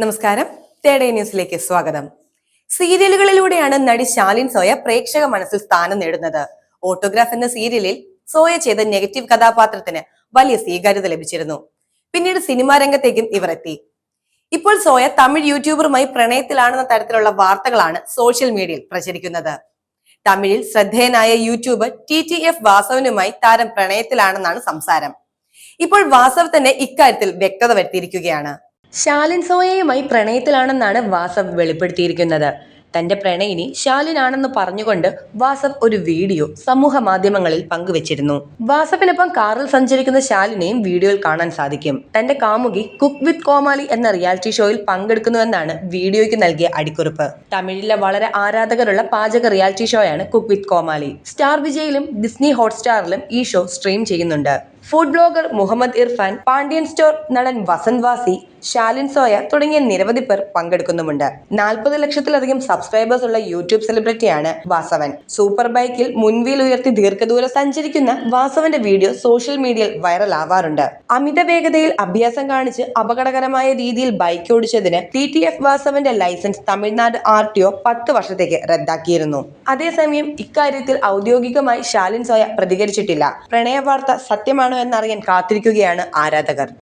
നമസ്കാരം. തേടേ ന്യൂസിലേക്ക് സ്വാഗതം. സീരിയലുകളിലൂടെയാണ് നടി ശാലിൻ സോയ പ്രേക്ഷക മനസ്സിൽ സ്ഥാനം നേടുന്നത്. ഓട്ടോഗ്രാഫ് എന്ന സീരിയലിൽ സോയ ചെയ്ത നെഗറ്റീവ് കഥാപാത്രത്തിന് വലിയ സ്വീകാര്യത ലഭിച്ചിരുന്നു. പിന്നീട് സിനിമാ രംഗത്തേക്കും ഇവർ എത്തി ഇപ്പോൾ സോയ തമിഴ് യൂട്യൂബറുമായി പ്രണയത്തിലാണെന്ന തരത്തിലുള്ള വാർത്തകളാണ് സോഷ്യൽ മീഡിയയിൽ പ്രചരിക്കുന്നത്. തമിഴിൽ ശ്രദ്ധേയനായ യൂട്യൂബർ ടി ടി എഫ് വാസവനുമായി താരം പ്രണയത്തിലാണെന്നാണ് സംസാരം. ഇപ്പോൾ വാസവ് തന്നെ ഇക്കാര്യത്തിൽ വ്യക്തത വരുത്തിയിരിക്കുകയാണ്. ശാലിൻ സോയയുമായി പ്രണയത്തിലാണെന്നാണ് വാസവ് വെളിപ്പെടുത്തിയിരിക്കുന്നത്. തന്റെ പ്രണയിനി ശാലിനാണെന്ന് പറഞ്ഞുകൊണ്ട് വാസവ് ഒരു വീഡിയോ സമൂഹ മാധ്യമങ്ങളിൽ പങ്കുവച്ചിരുന്നു. വാസവിനൊപ്പം കാറിൽ സഞ്ചരിക്കുന്ന ശാലിനെയും വീഡിയോയിൽ കാണാൻ സാധിക്കും. തന്റെ കാമുകി കുക്ക് വിത്ത് കോമാലി എന്ന റിയാലിറ്റി ഷോയിൽ പങ്കെടുക്കുന്നുവെന്നാണ് വീഡിയോയ്ക്ക് നൽകിയ അടിക്കുറിപ്പ്. തമിഴിലെ വളരെ ആരാധകരുള്ള പാചക റിയാലിറ്റി ഷോയാണ് കുക്ക് വിത്ത് കോമാലി. സ്റ്റാർ വിജയിലും ഡിസ്നി ഹോട്ട്സ്റ്റാറിലും ഈ ഷോ സ്ട്രീം ചെയ്യുന്നുണ്ട്. Food blogger Muhammad Irfan Pandian store നടൻ വസന്ത് വാസി ശാലിൻ സോയ തുടങ്ങിയ നിരവധി പേർ പങ്കെടുക്കുന്നുമുണ്ട്. നാൽപ്പത് ലക്ഷത്തിലധികം സബ്സ്ക്രൈബേഴ്സ് ഉള്ള യൂട്യൂബ് സെലിബ്രിറ്റിയാണ് വാസവൻ. സൂപ്പർ ബൈക്കിൽ മുൻവീൽ ഉയർത്തി ദീർഘദൂരം സഞ്ചരിക്കുന്ന വാസവന്റെ വീഡിയോ സോഷ്യൽ മീഡിയയിൽ വൈറൽ ആവാറുണ്ട്. അമിത വേഗതയിൽ അഭ്യാസം കാണിച്ച് അപകടകരമായ രീതിയിൽ ബൈക്ക് ഓടിച്ചതിന് T T F വാസവന്റെ licence Tamil Nadu R T O പത്ത് വർഷത്തേക്ക് റദ്ദാക്കിയിരുന്നു. അതേസമയം ഇക്കാര്യത്തിൽ ഔദ്യോഗികമായി ഷാലിൻ സോയ പ്രതികരിച്ചിട്ടില്ല. പ്രണയ വാർത്ത സത്യമാണോ എന്നറിയാൻ കാത്തിരിക്കുകയാണ് ആരാധകർ.